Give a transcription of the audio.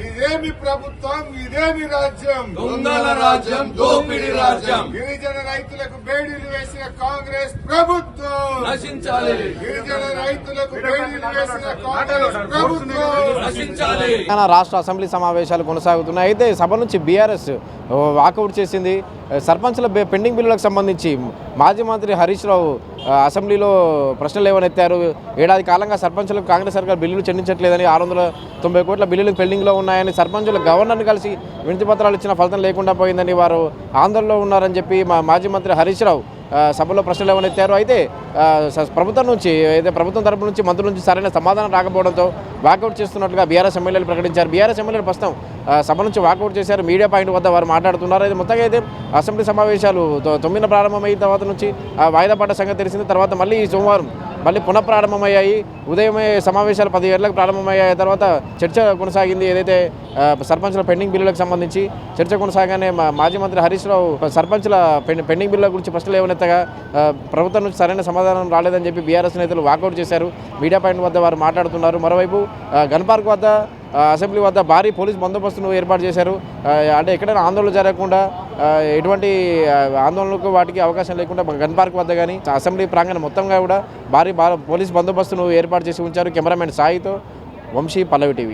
ఇదేమి ప్రభుత్వం ఇదేమి రాజ్యం? దొంగల రాజ్యం దోపిడి రాజ్యం. గిరిజన రైతులకు బేడీలు వేసిన కాంగ్రెస్ ప్రభుత్వం. నశించాలి. గిరిజన రైతులకు బేడీలు వేసిన కాంగ్రెస్ ప్రభుత్వం. నశించాలి. తెలంగాణ రాష్ట్ర అసెంబ్లీ సమావేశాలు కొనసాగుతున్నాయి. అయితే సభ నుంచి బీఆర్ఎస్ వాకౌట్ చేసింది. సర్పంచ్ల పెండింగ్ బిల్లులకు సంబంధించి మాజీ మంత్రి హరీష్ రావు అసెంబ్లీలో ప్రశ్నలు లేవనెత్తారు. ఏడాది కాలంగా సర్పంచులకు కాంగ్రెస్ సర్కార్ బిల్లులు చెల్లించట్లేదని ఆరు వందల తొంభై కోట్ల బిల్లులు పెండింగ్లో ఉన్నాయని సర్పంచులు గవర్నర్ని కలిసి వినతి పత్రాలు ఇచ్చిన ఫలితం లేకుండా పోయిందని వారు ఆందోళనలో ఉన్నారని చెప్పి మా మాజీ మంత్రి హరీష్ రావు సభలో ప్రశ్నలు ఏమనెత్తారు అయితే ప్రభుత్వం నుంచి అయితే ప్రభుత్వం తరపు నుంచి మంత్రుల నుంచి సరైన సమాధానం రాకపోవడంతో వాకౌట్ చేస్తున్నట్లుగా బీఆర్ఎస్ ఎమ్మెల్యేలు ప్రకటించారు. బీఆర్ఎస్ ఎమ్మెల్యేలు ప్రస్తుతం సభ నుంచి వాకౌట్ చేశారు. మీడియా పాయింట్ వద్ద వారు మాట్లాడుతున్నారు. అయితే మొత్తంగా అయితే అసెంబ్లీ సమావేశాలు తొ- తొమ్మిదిన ప్రారంభమైన తర్వాత నుంచి ఆ, వాయిదా పడ్డ సంగతి తెలిసింది. తర్వాత మళ్ళీ ఈ సోమవారం మళ్ళీ పునఃప్రారంభమయ్యాయి. ఉదయమే సమావేశాలు పది గంటలకు ప్రారంభమయ్యాయి. తర్వాత చర్చ కొనసాగింది ఏదైతే సర్పంచుల పెండింగ్ బిల్లులకు సంబంధించి. చర్చ కొనసాగానే మా మాజీ మంత్రి హరీష్ రావు సర్పంచుల పెండింగ్ బిల్లుల గురించి ప్రశ్నలు ఏమనెత్తగా ప్రభుత్వం నుంచి సరైన సమాధానం రాలేదని చెప్పి బీఆర్ఎస్ నేతలు వాకౌట్ చేశారు. మీడియా పాయింట్ వద్ద వారు మాట్లాడుతున్నారు. మరోవైపు గన్ పార్క్ వద్ద అసెంబ్లీ వద్ద భారీ పోలీస్ బందోబస్తును ఏర్పాటు చేశారు. అంటే ఎక్కడైనా ఆందోళన జరగకుండా ఎటువంటి ఆందోళనకు ఆందోళనలకు వాటికి అవకాశం లేకుండా గన్ పార్క్ వద్ద కానీ అసెంబ్లీ ప్రాంగణం మొత్తంగా కూడా భారీ పోలీస్ బందోబస్తును ఏర్పాటు చేసి ఉంచారు కెమెరామెన్ సాయితో వంశీ పల్లవి టీవీ.